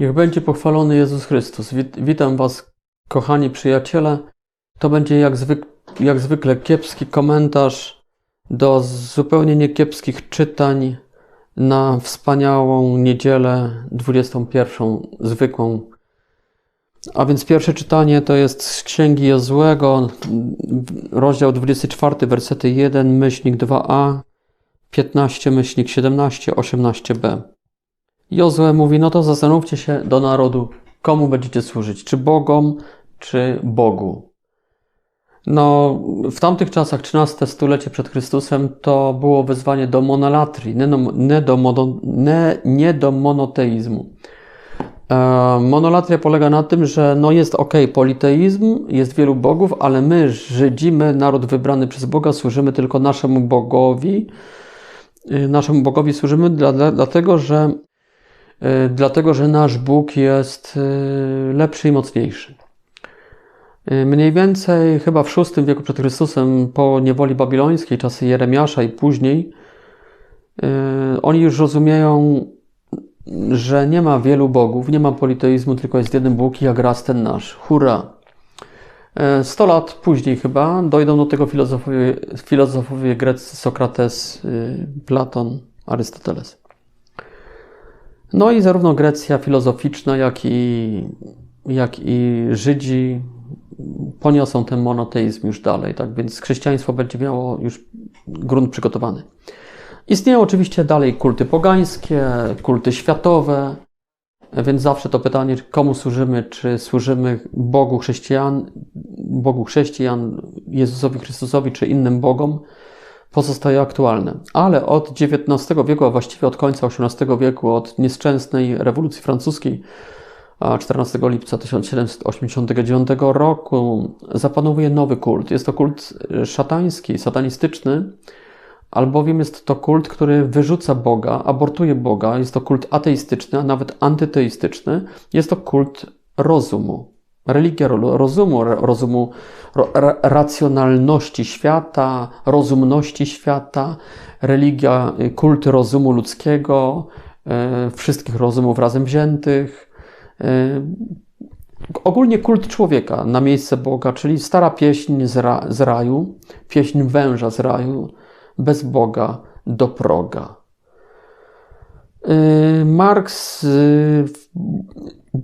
Niech będzie pochwalony Jezus Chrystus. Wit- Witam Was, kochani przyjaciele. To będzie jak, zwyk- jak zwykle kiepski komentarz do zupełnie niekiepskich czytań na wspaniałą niedzielę 21, zwykłą. A więc pierwsze czytanie to jest z Księgi Jozłego, rozdział 24, wersety 1, myślnik 2a, 15, myślnik 17, 18b. Jozue mówi, no to zastanówcie się do narodu, komu będziecie służyć, czy Bogom, czy Bogu. No, w tamtych czasach, 13 stulecie przed Chrystusem, to było wezwanie do monolatrii, nie do, nie do, nie, nie do monoteizmu. E, monolatria polega na tym, że no jest ok, politeizm, jest wielu bogów, ale my, Żydzi, my, naród wybrany przez Boga, służymy tylko naszemu Bogowi. Y, Naszemu Bogowi służymy dla, dla, dlatego, że dlatego że nasz Bóg jest y, lepszy i mocniejszy. Y, Mniej więcej chyba w VI wieku przed Chrystusem, po niewoli babilońskiej, czasy Jeremiasza i później, oni już rozumieją, że nie ma wielu bogów, nie ma politeizmu, tylko jest jeden Bóg jak raz ten nasz. Hurra! 100 lat później chyba dojdą do tego filozofowie, filozofowie greccy Sokrates, Platon, Arystoteles. No i zarówno Grecja filozoficzna, jak i, jak i Żydzi poniosą ten monoteizm już dalej, tak więc chrześcijaństwo będzie miało już grunt przygotowany. Istnieją oczywiście dalej kulty pogańskie, kulty światowe, więc zawsze to pytanie, komu służymy, czy służymy Bogu chrześcijan, Bogu chrześcijan, Jezusowi Chrystusowi, czy innym Bogom, pozostaje aktualne. Ale od XIX wieku, a właściwie od końca XVIII wieku, od nieszczęsnej rewolucji francuskiej, 14 lipca 1789 roku, zapanowuje nowy kult. Jest to kult szatański, satanistyczny, albowiem jest to kult, który wyrzuca Boga, abortuje Boga. Jest to kult ateistyczny, a nawet antyteistyczny. Jest to kult rozumu. Religia rozumu, rozumu racjonalności świata, rozumności świata, religia, kult rozumu ludzkiego, wszystkich rozumów razem wziętych. Ogólnie kult człowieka na miejsce Boga, czyli stara pieśń z, z raju, pieśń węża z raju, bez Boga do proga. Marx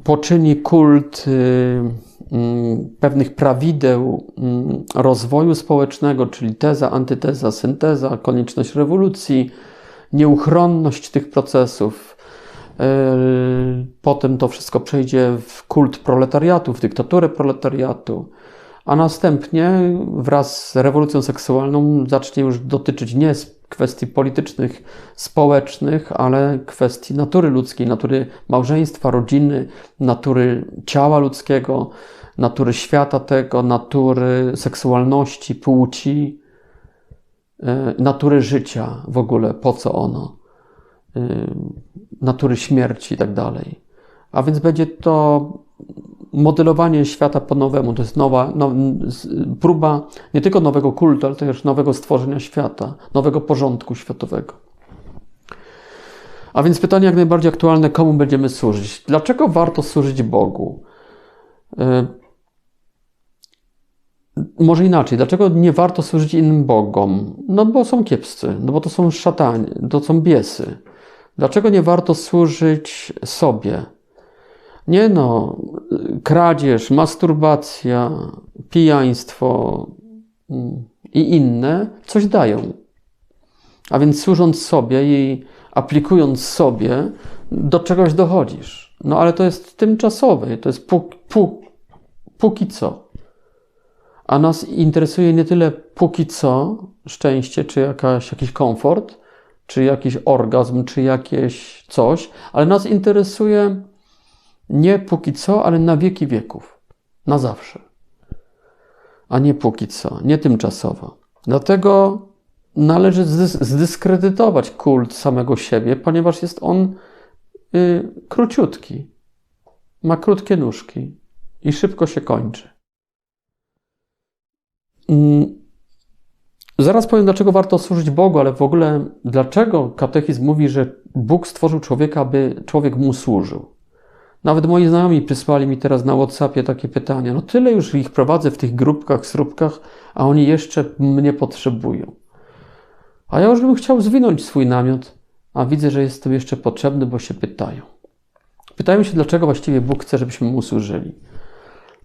poczyni kult pewnych prawideł rozwoju społecznego, czyli teza, antyteza, synteza, konieczność rewolucji, nieuchronność tych procesów. Potem to wszystko przejdzie w kult proletariatu, w dyktaturę proletariatu, a następnie wraz z rewolucją seksualną zacznie już dotyczyć nie kwestii politycznych, społecznych, ale kwestii natury ludzkiej, natury małżeństwa, rodziny, natury ciała ludzkiego, natury świata tego, natury seksualności, płci, natury życia w ogóle, po co ono, natury śmierci i tak dalej. A więc będzie to modelowanie świata po nowemu. To jest nowa, no, próba nie tylko nowego kultu, ale też nowego stworzenia świata, nowego porządku światowego. A więc pytanie jak najbardziej aktualne, komu będziemy służyć? Dlaczego warto służyć Bogu? Może inaczej, dlaczego nie warto służyć innym Bogom? No bo są kiepscy, no bo to są szatani, to są biesy. Dlaczego nie warto służyć sobie? Nie no, kradzież, masturbacja, pijaństwo i inne coś dają. A więc służąc sobie i aplikując sobie, do czegoś dochodzisz. No ale to jest tymczasowe, to jest puk, póki co. A nas interesuje nie tyle póki co szczęście, czy jakaś, jakiś komfort, czy jakiś orgazm, czy jakieś coś, ale nas interesuje nie póki co, ale na wieki wieków. Na zawsze. A nie póki co, nie tymczasowo. Dlatego należy zdyskredytować kult samego siebie, ponieważ jest on y, króciutki. Ma krótkie nóżki i szybko się kończy. Mm. Zaraz powiem, dlaczego warto służyć Bogu, ale w ogóle dlaczego katechizm mówi, że Bóg stworzył człowieka, aby człowiek mu służył. Nawet moi znajomi przysłali mi teraz na WhatsAppie takie pytania. No tyle już ich prowadzę w tych grupkach, sróbkach, a oni jeszcze mnie potrzebują. A ja już bym chciał zwinąć swój namiot, a widzę, że jestem jeszcze potrzebny, bo się pytają. Pytają się, dlaczego właściwie Bóg chce, żebyśmy mu służyli.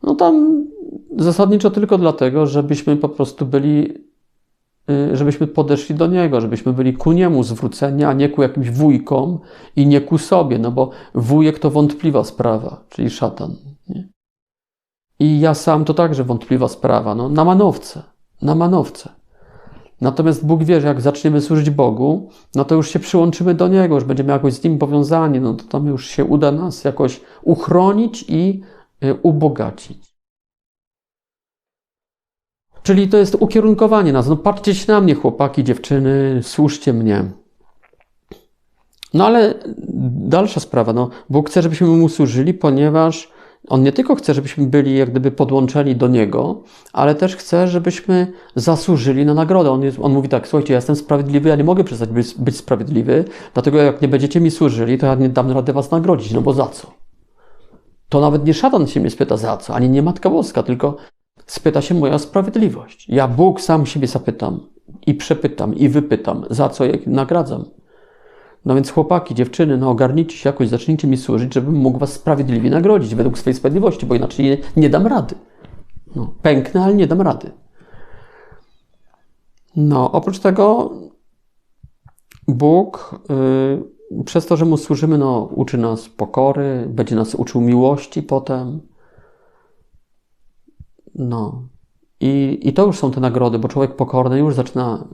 No tam zasadniczo tylko dlatego, żebyśmy po prostu byli, żebyśmy podeszli do Niego, żebyśmy byli ku Niemu zwróceni, a nie ku jakimś wujkom i nie ku sobie, no bo wujek to wątpliwa sprawa, czyli szatan. Nie? I ja sam to także wątpliwa sprawa, no na manowce, na manowce. Natomiast Bóg wie, że jak zaczniemy służyć Bogu, no to już się przyłączymy do Niego, już będziemy jakoś z Nim powiązani, no to tam już się uda nas jakoś uchronić i y, ubogacić. Czyli to jest ukierunkowanie nas. No patrzcie się na mnie, chłopaki, dziewczyny, służcie mnie. No ale dalsza sprawa, no Bóg chce, żebyśmy Mu służyli, ponieważ on nie tylko chce, żebyśmy byli jak gdyby podłączeni do Niego, ale też chce, żebyśmy zasłużyli na nagrodę. On, jest, on mówi tak, słuchajcie, ja jestem sprawiedliwy, ja nie mogę przestać być, być sprawiedliwy, dlatego jak nie będziecie mi służyli, to ja nie dam rady was nagrodzić, no bo za co? To nawet nie szatan się mnie spyta za co, ani nie Matka Boska, tylko spyta się moja sprawiedliwość. Ja Bóg sam siebie zapytam i przepytam i wypytam, za co jak nagradzam. No więc chłopaki, dziewczyny, no ogarnijcie się jakoś, zacznijcie mi służyć, żebym mógł was sprawiedliwie nagrodzić według swojej sprawiedliwości, bo inaczej nie, nie dam rady. No, pęknę, ale nie dam rady. No, oprócz tego Bóg yy, przez to, że Mu służymy, no, uczy nas pokory, będzie nas uczył miłości potem. No. I, I to już są te nagrody, bo człowiek pokorny już zaczyna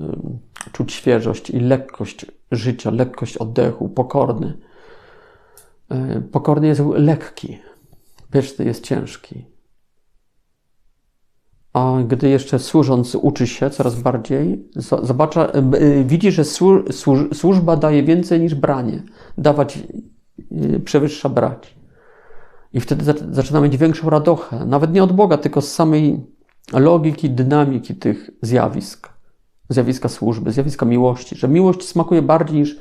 y, czuć świeżość i lekkość życia, lekkość oddechu, pokorny. Y, pokorny jest lekki, pyszny jest ciężki. A gdy jeszcze służąc uczy się coraz bardziej, zobacza, y, widzi, że służba daje więcej niż branie. Dawać przewyższa brać. I wtedy zaczyna mieć większą radochę, nawet nie od Boga, tylko z samej logiki, dynamiki tych zjawisk, zjawiska służby, zjawiska miłości, że miłość smakuje bardziej niż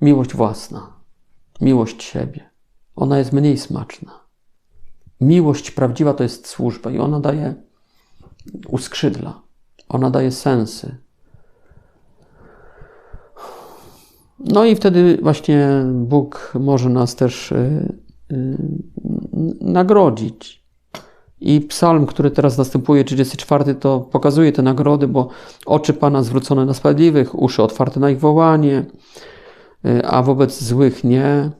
miłość własna, miłość siebie. Ona jest mniej smaczna. Miłość prawdziwa to jest służba i ona daje uskrzydla, ona daje sensy. No i wtedy właśnie Bóg może nas też yy, nagrodzić i psalm, który teraz następuje, 34, to pokazuje te nagrody, bo oczy Pana zwrócone na sprawiedliwych, uszy otwarte na ich wołanie, y, a wobec złych nie.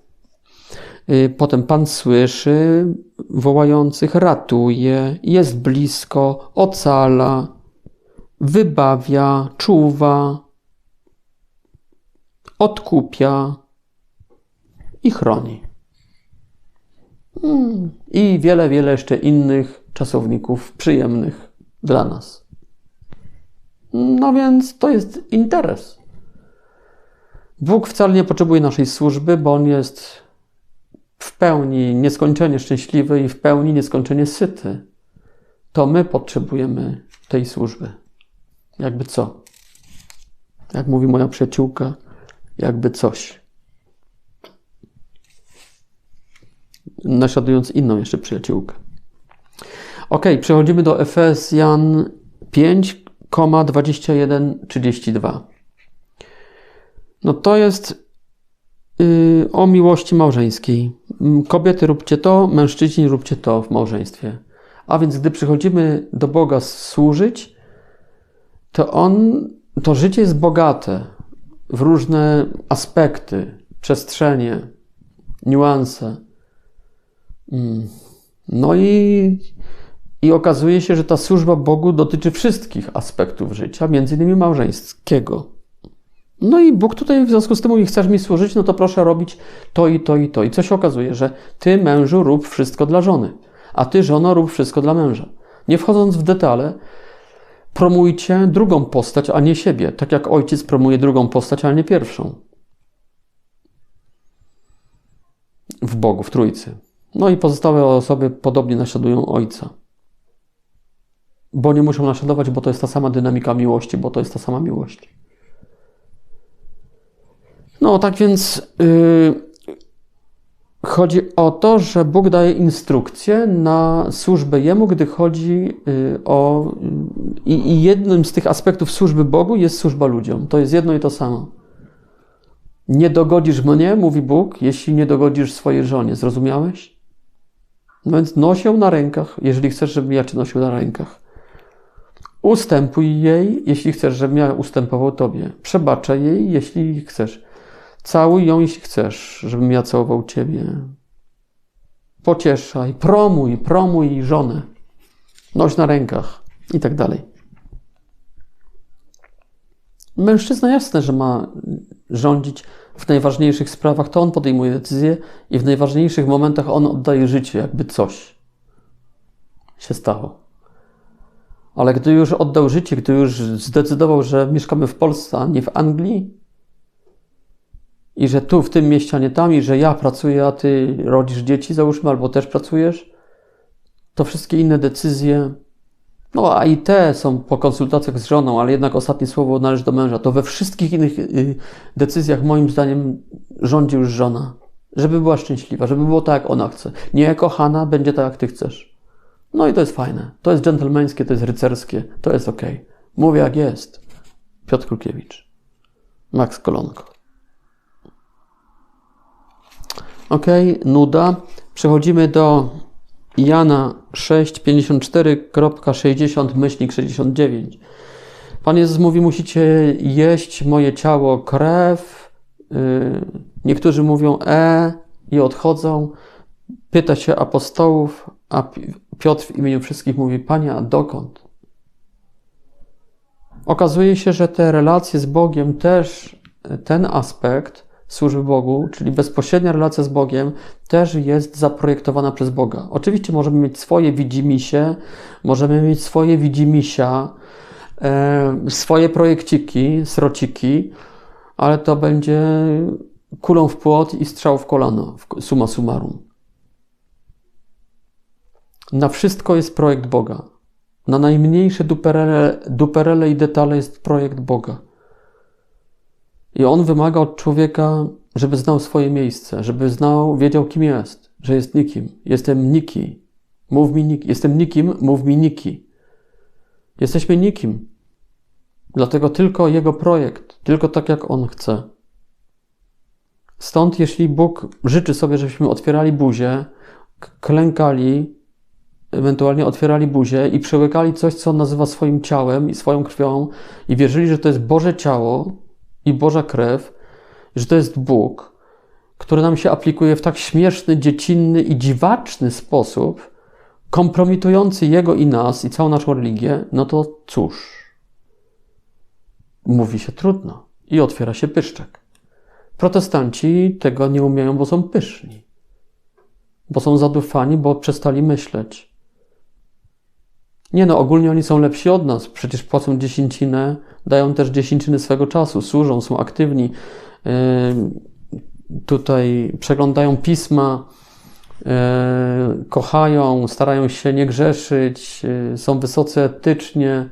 Y, potem Pan słyszy wołających, ratuje, jest blisko, ocala, wybawia, czuwa, odkupia i chroni. I wiele, wiele jeszcze innych czasowników przyjemnych dla nas. No więc to jest interes. Bóg wcale nie potrzebuje naszej służby, bo On jest w pełni nieskończenie szczęśliwy i w pełni nieskończenie syty. To my potrzebujemy tej służby. Jakby co? Jak mówi moja przyjaciółka, jakby coś. Naśladując inną jeszcze przyjaciółkę. Ok, przechodzimy do Efezjan 5, 32. No to jest yy, o miłości małżeńskiej. Mm, kobiety róbcie to, mężczyźni róbcie to w małżeństwie. A więc gdy przychodzimy do Boga służyć, to on, to życie jest bogate w różne aspekty, przestrzenie, niuanse. Mm. No i, i okazuje się, że ta służba Bogu dotyczy wszystkich aspektów życia, między innymi małżeńskiego. No i Bóg tutaj w związku z tym mówi, chcesz mi służyć, no to proszę robić to i to i to. I co się okazuje, że ty mężu rób wszystko dla żony, a ty żono rób wszystko dla męża. Nie wchodząc w detale, promujcie drugą postać, a nie siebie, tak jak ojciec promuje drugą postać, a nie pierwszą. W Bogu, w Trójcy. No i pozostałe osoby podobnie naśladują ojca. Bo nie muszą naśladować, bo to jest ta sama dynamika miłości, bo to jest ta sama miłość. No, tak więc yy, Chodzi o to, że Bóg daje instrukcję na służbę Jemu, gdy chodzi y, o. I, I jednym z tych aspektów służby Bogu jest służba ludziom. To jest jedno i to samo. Nie dogodzisz mnie, mówi Bóg, jeśli nie dogodzisz swojej żonie. Zrozumiałeś? No więc noś ją na rękach, jeżeli chcesz, żebym ja cię nosił na rękach. Ustępuj jej, jeśli chcesz, żebym ja ustępował tobie. Przebaczaj jej, jeśli chcesz. Całuj ją, jeśli chcesz, żebym ja całował ciebie. Pocieszaj, promuj, promuj żonę. Noś na rękach i tak dalej. Mężczyzna jasne, że ma rządzić w najważniejszych sprawach, to on podejmuje decyzje i w najważniejszych momentach on oddaje życie, jakby coś się stało. Ale gdy już oddał życie, gdy już zdecydował, że mieszkamy w Polsce, a nie w Anglii, i że tu w tym mieście, a nie tam, i że ja pracuję, a ty rodzisz dzieci, załóżmy, albo też pracujesz, to wszystkie inne decyzje, no a i te są po konsultacjach z żoną, ale jednak ostatnie słowo należy do męża, to we wszystkich innych y, decyzjach moim zdaniem rządzi już żona. Żeby była szczęśliwa, żeby było tak, jak ona chce. Nie kochana, będzie tak, jak ty chcesz. No i to jest fajne. To jest dżentelmeńskie, to jest rycerskie, to jest ok. Mówię jak jest. Piotr Krukiewicz. Max Kolonko. Ok, nuda. Przechodzimy do Jana 6,54.60 myślnik 69. Pan Jezus mówi, musicie jeść moje ciało, krew. Y, niektórzy mówią e i odchodzą. Pyta się apostołów, a Piotr w imieniu wszystkich mówi, Panie, a dokąd? Okazuje się, że te relacje z Bogiem też, ten aspekt służby Bogu, czyli bezpośrednia relacja z Bogiem, też jest zaprojektowana przez Boga. Oczywiście możemy mieć swoje widzimisię, możemy mieć swoje widzimisia, e, swoje projekciki, srociki, ale to będzie kulą w płot i strzał w kolano, suma summarum. Na wszystko jest projekt Boga. Na najmniejsze duperele, duperele i detale jest projekt Boga. I on wymaga od człowieka, żeby znał swoje miejsce, żeby znał, wiedział, kim jest, że jest nikim. Jestem niki. Mów mi niki. Jestem nikim, mów mi niki. Jesteśmy nikim. Dlatego tylko Jego projekt, tylko tak jak On chce. Stąd, jeśli Bóg życzy sobie, żebyśmy otwierali buzię, klękali, ewentualnie otwierali buzię i przełykali coś, co On nazywa swoim ciałem i swoją krwią i wierzyli, że to jest Boże ciało, i Boża krew, że to jest Bóg, który nam się aplikuje w tak śmieszny, dziecinny i dziwaczny sposób, kompromitujący Jego i nas i całą naszą religię, no to cóż, mówi się trudno i otwiera się pyszczek. Protestanci tego nie umieją, bo są pyszni, bo są zadufani, bo przestali myśleć. Nie no, ogólnie oni są lepsi od nas, przecież płacą dziesięcinę, dają też dziesięciny swego czasu, służą, są aktywni, tutaj przeglądają pisma, yy, kochają, starają się nie grzeszyć, yy, są wysoce etycznie.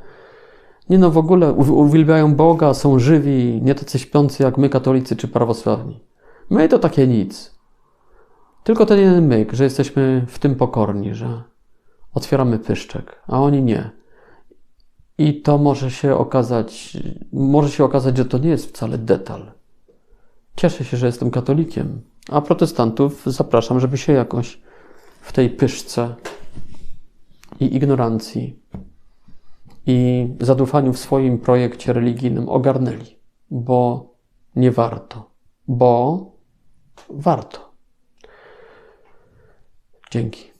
Nie no, w ogóle uwielbiają Boga, są żywi, nie tacy śpiący jak my, katolicy czy prawosławni. My to takie nic. Tylko ten jeden myk, że jesteśmy w tym pokorni, że otwieramy pyszczek, a oni nie. I to może się okazać, może się okazać, że to nie jest wcale detal. Cieszę się, że jestem katolikiem, a protestantów zapraszam, żeby się jakoś w tej pyszce i ignorancji i zadufaniu w swoim projekcie religijnym ogarnęli, bo nie warto, bo warto. Dzięki.